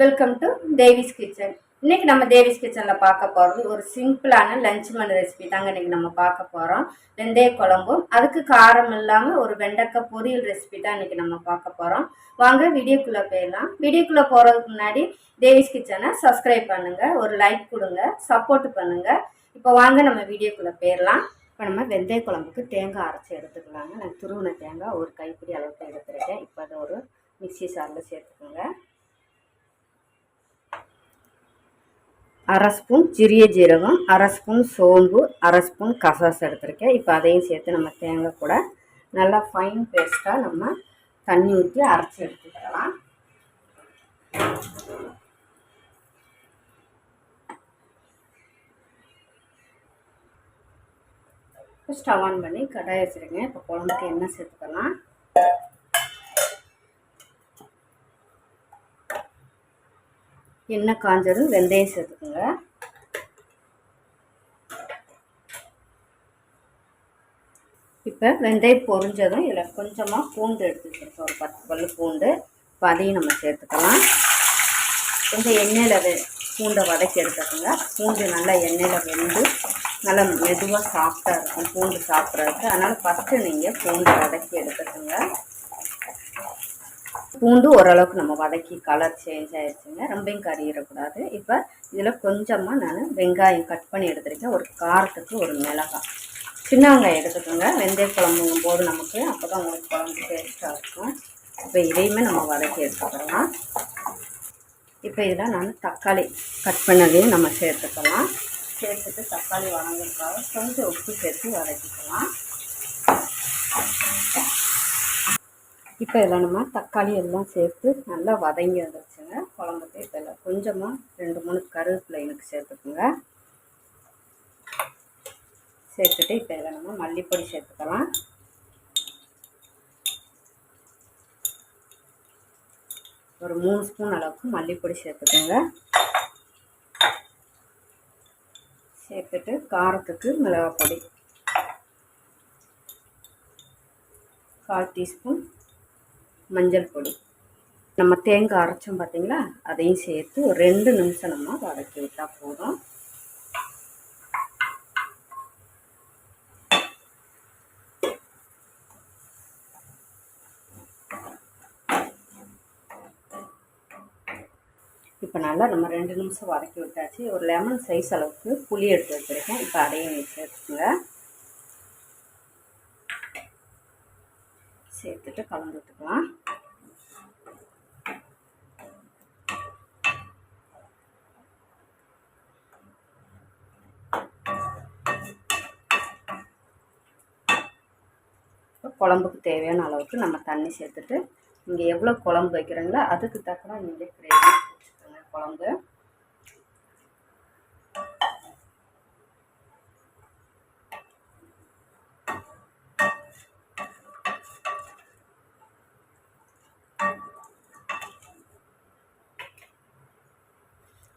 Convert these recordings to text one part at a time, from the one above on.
Welcome to Devi's kitchen இன்றைக்கி நம்ம தேவிஸ் கிச்சனில் பார்க்க போகிறது ஒரு சிம்பிளான லஞ்ச் மண் ரெசிபி தாங்க இன்றைக்கி நம்ம பார்க்க போகிறோம் வெந்தய குழம்பும் அதுக்கு காரம் இல்லாமல் ஒரு வெண்டைக்காய் பொரியல் ரெசிபி தான் இன்றைக்கி நம்ம பார்க்க போகிறோம் வாங்க வீடியோக்குள்ளே போயிடலாம். வீடியோக்குள்ளே போகிறதுக்கு முன்னாடி தேவிஸ் கிச்சனை சப்ஸ்கிரைப் பண்ணுங்கள் ஒரு லைக் கொடுங்க சப்போர்ட் பண்ணுங்கள் இப்போ வாங்க நம்ம வீடியோக்குள்ளே போயிடலாம். இப்போ நம்ம வெந்தய குழம்புக்கு தேங்காய் அரைச்சி எடுத்துக்கலாங்க. நான் துருவின தேங்காய் ஒரு கைப்பிடி அளவுக்கு எடுத்துருக்கேன். இப்போ அதை ஒரு மிக்ஸி சாரில் சேர்த்துக்கோங்க. அரை ஸ்பூன் சிறிய ஜீரகம் அரை ஸ்பூன் சோம்பு அரை ஸ்பூன் கசாஸ் எடுத்திருக்கேன். இப்போ அதையும் சேர்த்து நம்ம தேங்காய் கூட நல்லா ஃபைன் பேஸ்ட்டாக நம்ம தண்ணி ஊற்றி அரைச்சி எடுத்துக்கலாம். ஸ்டவ் ஆன் பண்ணி கடாய் வச்சுருங்க இப்போ குழம்புக்கு எண்ணெய் சேர்த்துக்கலாம். எண்ணெய் காஞ்சதும் வெந்தயம் சேர்த்துக்குங்க. இப்போ வெந்தயம் பொரிஞ்சதும் இதில் கொஞ்சமாக பூண்டு எடுத்து வச்சுருக்கோம். ஒரு பத்து பல்லு பூண்டு. இப்போ அதையும் நம்ம சேர்த்துக்கலாம். கொஞ்சம் எண்ணெயில் வெ பூண்டை வதக்கி எடுத்துக்கோங்க. பூண்டு நல்லா எண்ணெயில் வெந்து நல்லா மெதுவாக சாஃப்டாக இருக்கும். பூண்டு சாப்பிட்றதுக்கு அதனால் ஃபஸ்ட்டு நீங்கள் பூண்டை வதக்கி எடுத்துக்கோங்க. பூண்டு ஓரளவுக்கு நம்ம வதக்கி கலர் சேஞ்ச் ஆயிடுச்சுங்க. ரொம்பையும் கறியிடக்கூடாது இப்போ இதில் கொஞ்சமாக நான் வெங்காயம் கட் பண்ணி எடுத்துருக்கேன். ஒரு காரத்துக்கு ஒரு மிளகாய். சின்ன வெங்காயம் எடுத்துக்கோங்க. வெந்தய குழம்புங்கும் போது நமக்கு அப்போ தான் உங்களுக்கு குழம்பு டேஸ்ட்டாக இருக்கும். இப்போ இதையுமே நம்ம வதக்கி எடுத்துக்கலாம். இப்போ இதில் நான் தக்காளி கட் பண்ணதையும் நம்ம சேர்த்துக்கலாம். சேர்த்துட்டு தக்காளி வதங்கிறதுக்காக கொஞ்சம் உப்பு சேர்த்து வதக்கிக்கலாம். இப்போ இதில் நம்ம தக்காளி எல்லாம் சேர்த்து நல்லா வதங்கி வந்துருச்சுங்க. குழம்புக்கு இப்போ இதில் கொஞ்சமாக ரெண்டு மூணு கருவேப்பிலை எனக்கு சேர்த்துக்குங்க. சேர்த்துட்டு இப்போ இதில் நம்ம மல்லிப்பொடி சேர்த்துக்கலாம். ஒரு மூணு ஸ்பூன் அளவுக்கு மல்லிப்பொடி சேர்த்துக்கோங்க. சேர்த்துட்டு காரத்துக்கு மிளகாய் பொடி கால் டீஸ்பூன் மஞ்சள் பொடி. நம்ம தேங்காய் அரைச்சோம் பார்த்தீங்களா அதையும் சேர்த்து ஒரு ரெண்டு நிமிஷம் நம்ம வதக்கி விட்டால் போதும். இப்போ நல்லா நம்ம ரெண்டு நிமிஷம் வதக்கி விட்டாச்சு. ஒரு லெமன் சைஸ் அளவுக்கு புளி எடுத்து வச்சுருக்கேன். இப்போ அதையும் சேர்த்துக்கோங்க. சேர்த்துட்டு கலந்துட்டுக்கலாம் குழம்புக்கு தேவையான அளவுக்கு நம்ம தண்ணி சேர்த்துட்டு நீங்கள் எவ்வளோ குழம்பு வைக்கிறீங்களோ அதுக்கு தக்கன நீங்கள் கிரேவி வச்சுக்கோங்க குழம்பு.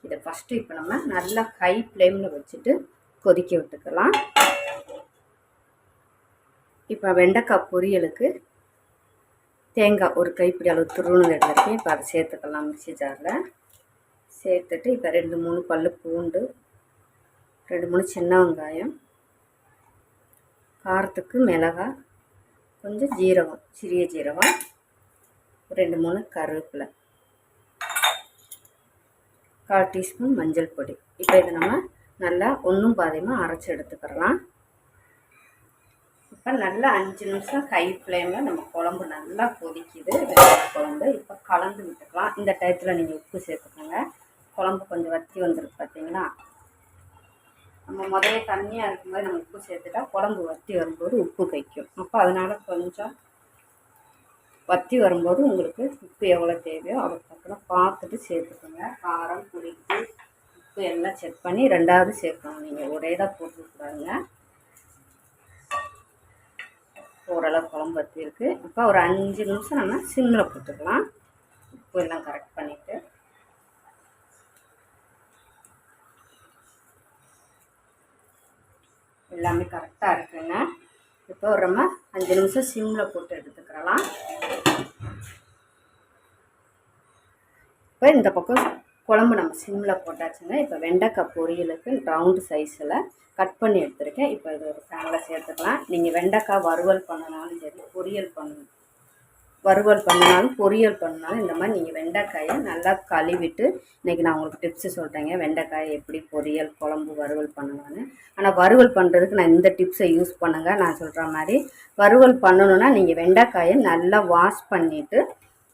இதை ஃபஸ்ட்டு இப்போ நம்ம நல்லா ஹை ஃப்ளேமில் வச்சுட்டு கொதிக்க விட்டுக்கலாம். இப்போ வெண்டைக்காய் பொரியலுக்கு தேங்காய் ஒரு கைப்பிடி அளவு துருவணம் எடுத்துருக்கேன். இப்போ அதை சேர்த்துக்கலாம் மிக்சி ஜாரில். சேர்த்துட்டு இப்போ ரெண்டு மூணு பல் பூண்டு ரெண்டு மூணு சின்ன வெங்காயம் காரத்துக்கு மிளகாய் கொஞ்சம் ஜீரகம் சிறிய ஜீரகம் ரெண்டு மூணு கருவேப்பிலை. கால் டீஸ்பூன் மஞ்சள் பொடி. இப்போ இதை நம்ம நல்லா ஒன்றும் பாதையமாக அரைச்சி எடுத்துக்கிறலாம். இப்போ நல்லா அஞ்சு நிமிஷம் ஹை ஃப்ளேமில் நம்ம குழம்பு நல்லா கொதிக்குது. குழம்பு. இப்போ கலந்து விட்டுக்கலாம். இந்த டயத்தில் நீங்கள் உப்பு சேர்த்துக்கோங்க. குழம்பு கொஞ்சம் வற்றி வந்துருக்கு பார்த்தீங்களா நம்ம முதல்ல தண்ணியாக இருக்கும்போது நம்ம உப்பு சேர்த்துட்டா குழம்பு வற்றி வரும்போது உப்பு கைக்கும் அப்போ அதனால் கொஞ்சம் வற்றி வரும்போது உங்களுக்கு உப்பு எவ்வளோ தேவையோ அதுக்கப்புறம் பார்த்துட்டு சேர்த்துக்கோங்க. காரம் புளிப்பு உப்பு எல்லாம் செக் பண்ணி ரெண்டாவது சேர்க்கணும். நீங்கள் ஒரே தான் போட்டுக்கூடாதுங்க. ஓரளவு குழம்பு வற்றி இருக்குது இப்போ ஒரு அஞ்சு நிமிஷம் நம்ம சிம்மில் போட்டுக்கலாம். உப்பு எல்லாம் கரெக்ட் பண்ணிவிட்டு எல்லாமே கரெக்டாக இருக்குங்க. இப்போ ஒரு நம்ம அஞ்சு நிமிஷம் சிம்மில் போட்டு எடுத்துக்கிறலாம். இப்போ இந்த பக்கம் குழம்பு நம்ம சிம்மில் போட்டாச்சுங்க. இப்போ வெண்டைக்காய் பொரியலுக்கு ரவுண்டு சைஸில் கட் பண்ணி எடுத்திருக்கேன். இப்போ இது ஒரு பேனில் சேர்த்துக்கலாம். நீங்கள் வெண்டைக்காய் வறுவல் பண்ணனாலும் சரி பொரியல் பண்ணணும் வறுவல் பண்ணாலும் பொரியல் பண்ணாலும் இந்த மாதிரி நீங்கள் வெண்டைக்காயை நல்லா கழுவிட்டு இன்றைக்கி நான் உங்களுக்கு டிப்ஸு சொல்கிறேங்க வெண்டைக்காயை எப்படி பொரியல் குழம்பு வறுவல் பண்ணலான்னு ஆனால் வறுவல் பண்ணுறதுக்கு நான் இந்த டிப்ஸை யூஸ் பண்ணுங்க. நான் சொல்கிற மாதிரி வறுவல் பண்ணணுன்னா நீங்கள் வெண்டைக்காயை நல்லா வாஷ் பண்ணிவிட்டு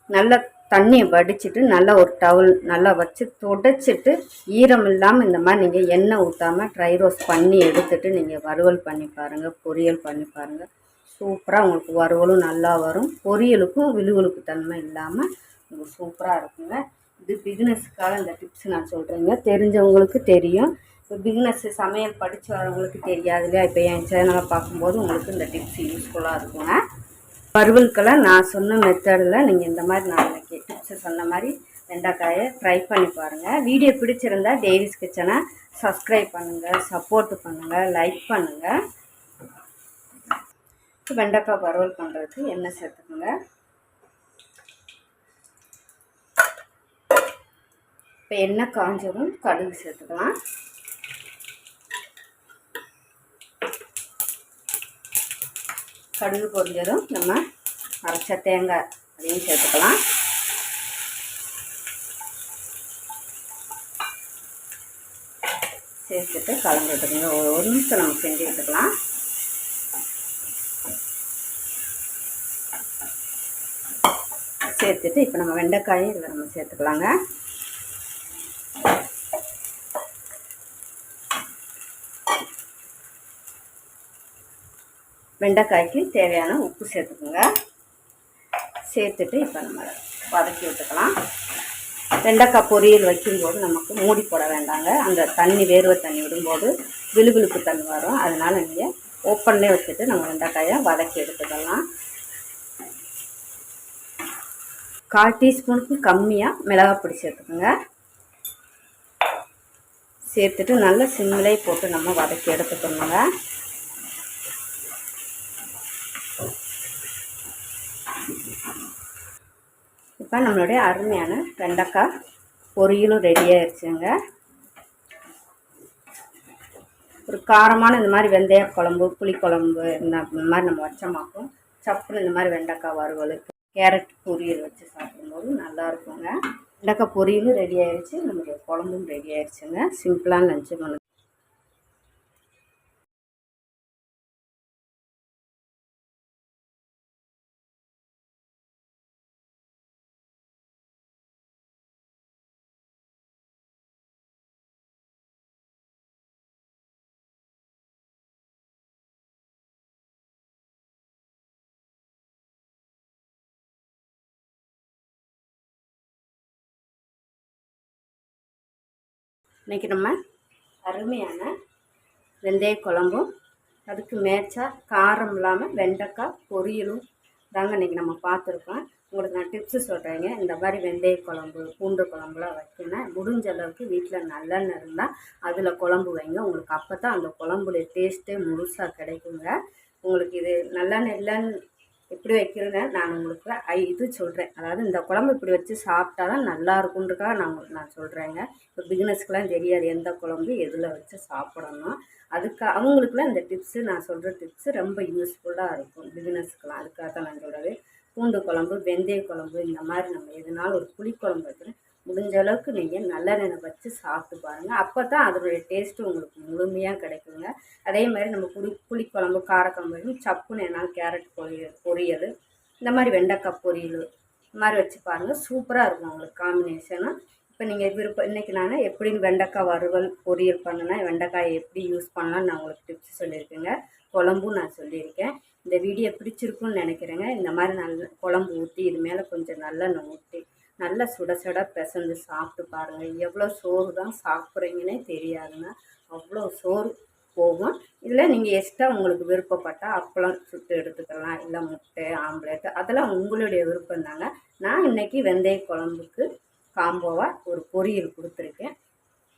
நல்லா தண்ணியை வடிச்சிட்டு நல்லா ஒரு டவுல் நல்லா வச்சு துடைச்சிட்டு ஈரம் இல்லாமல் இந்த மாதிரி நீங்கள் எண்ணெய் ஊற்றாமல் ட்ரை ரோஸ்ட் பண்ணி எடுத்துகிட்டு நீங்கள் வறுவல் பண்ணி பாருங்கள் பொரியல் பண்ணி பாருங்கள் சூப்பராக உங்களுக்கு வறுவலும் நல்லா வரும். பொரியலுக்கும் விழுவலுக்கு தன்மை இல்லாமல் உங்களுக்கு சூப்பராக இருக்குங்க. இது பிகினஸுக்காக இந்த டிப்ஸ் நான் சொல்கிறேங்க தெரிஞ்சவங்களுக்கு தெரியும். இப்போ பிகினஸ் சமையல் படித்து வரவங்களுக்கு தெரியாது இல்லையா? இப்போ என் சேனலை பார்க்கும்போது உங்களுக்கு இந்த டிப்ஸ் யூஸ்ஃபுல்லாக இருக்குங்க. வறுவலுக்கெல்லாம் நான் சொன்ன மெத்தடில் நீங்கள் இந்த மாதிரி நான் இன்னைக்கு டிப்ஸை சொன்ன மாதிரி வெண்டைக்காயை ட்ரை பண்ணி பாருங்கள் வீடியோ பிடிச்சிருந்தா டேவிஸ் கிச்சனை சப்ஸ்கிரைப் பண்ணுங்கள் சப்போர்ட் பண்ணுங்கள் லைக் பண்ணுங்கள் வெண்டைக்காய் வறுவல் பண்ணுறதுக்கு எண்ணெய் சேர்த்துக்கோங்க. இப்போ எண்ணெய் காஞ்சதும் கடுகு சேர்த்துக்கலாம். கடுகு பொரிஞ்சதும் நம்ம அரைச்ச தேங்காய் அதையும் சேர்த்துக்கலாம். சேர்த்துட்டு கலந்து ஒரு நிமிஷம் நம்ம செஞ்சு எடுத்துக்கலாம். சேர்த்துட்டு இப்போ நம்ம வெண்டைக்காயும் இதில் நம்ம சேர்த்துக்கலாங்க. வெண்டைக்காய்க்கு தேவையான உப்பு சேர்த்துக்கோங்க. சேர்த்துட்டு இப்போ நம்ம வதக்கி விட்டுக்கலாம். வெண்டைக்காய் பொரியல் வைக்கும்போது நமக்கு மூடி போட வேண்டாங்க. அந்த தண்ணி வேர்வை தண்ணி விடும்போது விழுவிழுப்பு தண்ணி வரும். அதனால் நீங்கள் ஓப்பன்லேயே வச்சுட்டு நம்ம வெண்டைக்காயை வதக்கி எடுத்துக்கலாம். கால் டீஸ்பூனுக்கு கம்மியாக மிளகாப்பொடி சேர்த்துக்கோங்க. சேர்த்துட்டு நல்ல சிம்மிலே போட்டு நம்ம வதக்கி எடுத்துக்கணுங்க இப்போ நம்மளுடைய அருமையான வெண்டைக்காய் பொரியலும் ரெடி ஆயிடுச்சுங்க ஒரு காரமான இந்த மாதிரி வெந்தய குழம்பு புளிக்குழம்பு இந்த மாதிரி நம்ம வச்சோமாக்கும் சப்புன்னு இந்த மாதிரி வெண்டைக்காய் வறுவல் கேரட் பொரியல் வச்சு சாப்பிடும்போது நல்லாயிருக்குங்க. வெண்டைக்காய் பொரியலும் ரெடி ஆயிடுச்சு நம்மளுடைய குழம்பும் ரெடி ஆயிடுச்சுங்க சிம்பிளான லஞ்சு பண்ணு இன்றைக்கி நம்ம அருமையான வெந்தய குழம்பும் அதுக்கு மேய்ச்சா காரம் இல்லாமல் வெண்டைக்காய் பொரியலும் தாங்க இன்றைக்கி நம்ம பார்த்துருக்கோம். உங்களுக்கு நான் டிப்ஸு சொல்கிறேங்க இந்த மாதிரி வெந்தய குழம்பு பூண்டு குழம்புலாம் வைக்கணும் முடிஞ்ச அளவுக்கு வீட்டில் நல்லெண்ணெய் இருந்தால் அதில் குழம்பு வைங்க. உங்களுக்கு அப்போ தான் அந்த குழம்புடைய டேஸ்ட்டே முழுசாக கிடைக்குங்க. உங்களுக்கு இது நல்லெண்ணெய் இல்லைன்னு எப்படி வைக்கிறேன்னு நான் உங்களுக்கு ஐ இது சொல்கிறேன் அதாவது இந்த குழம்பு இப்படி வச்சு சாப்பிட்டா தான் நல்லா இருக்குன்றக்காக நான் உங்களுக்கு நான் சொல்கிறேங்க இப்போ பிகினஸ்க்கெலாம் தெரியாது எந்த குழம்பு எதில் வச்சு சாப்பிடணும். அதுக்கு அவங்களுக்குலாம் இந்த டிப்ஸு நான் சொல்கிற டிப்ஸு ரொம்ப யூஸ்ஃபுல்லாக இருக்கும் பிகினஸ்க்கெலாம் அதுக்காக தான் நான் சொல்கிறது பூண்டு குழம்பு வெந்தய குழம்பு இந்த மாதிரி நம்ம எதுனாலும் ஒரு புளிக்குழம்பு வைக்கிறேன் முடிஞ்ச அளவுக்கு நீங்கள் நல்லெண்ணெய் வச்சு சாப்பிட்டு பாருங்கள் அப்போ தான் அதனுடைய டேஸ்ட்டு உங்களுக்கு முழுமையாக கிடைக்குங்க. அதே மாதிரி நம்ம புளி புளிக்குழம்பு காரக்குழம்பு சப்புன்னு என்னால் கேரட் பொரியல் பொரியல் இந்த மாதிரி வெண்டைக்காய் பொரியல் இந்த மாதிரி வச்சு பாருங்கள் சூப்பராக இருக்கும் உங்களுக்கு காம்பினேஷனும் இப்போ நீங்கள் விருப்பம் இன்றைக்கி நான் எப்படின்னு வெண்டைக்காய் வறுவல் பொரியல் பண்ணுனா வெண்டைக்காயை எப்படி யூஸ் பண்ணலாம்னு நான் உங்களுக்கு டிப்ஸ் சொல்லியிருக்கேங்க. குழம்பும் நான் சொல்லியிருக்கேன். இந்த வீடியோ பிடிச்சிருக்குன்னு நினைக்கிறேங்க. இந்த மாதிரி நல்ல குழம்பு ஊற்றி இது மேலே கொஞ்சம் நல்லெண்ணெய் ஊற்றி நல்லா சுட சுட பிசைஞ்சு சாப்பிட்டு பாருங்கள் எவ்வளோ சோறு தான் சாப்பிட்றீங்கன்னே தெரியாதுங்க. அவ்வளோ சோறு போகும். இதில் நீங்கள் எக்ஸ்ட்ரா உங்களுக்கு விருப்பப்பட்டால் அப்பளம் சுட்டு எடுத்துக்கலாம். இல்லை முட்டை ஆம்லேட்டு. அதெல்லாம் உங்களுடைய விருப்பம் தாங்க. நான் இன்றைக்கி வெந்தய குழம்புக்கு காம்போவாக ஒரு பொரியல் கொடுத்துருக்கேன்.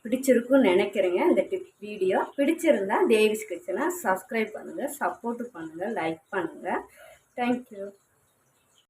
பிடிச்சிருக்குன்னு நினைக்கிறேங்க. இந்த டிப் வீடியோ பிடிச்சிருந்தால் தேவிஸ் கிச்சனை சப்ஸ்கிரைப் பண்ணுங்கள் சப்போர்ட் பண்ணுங்கள் லைக் பண்ணுங்கள் தேங்க்யூ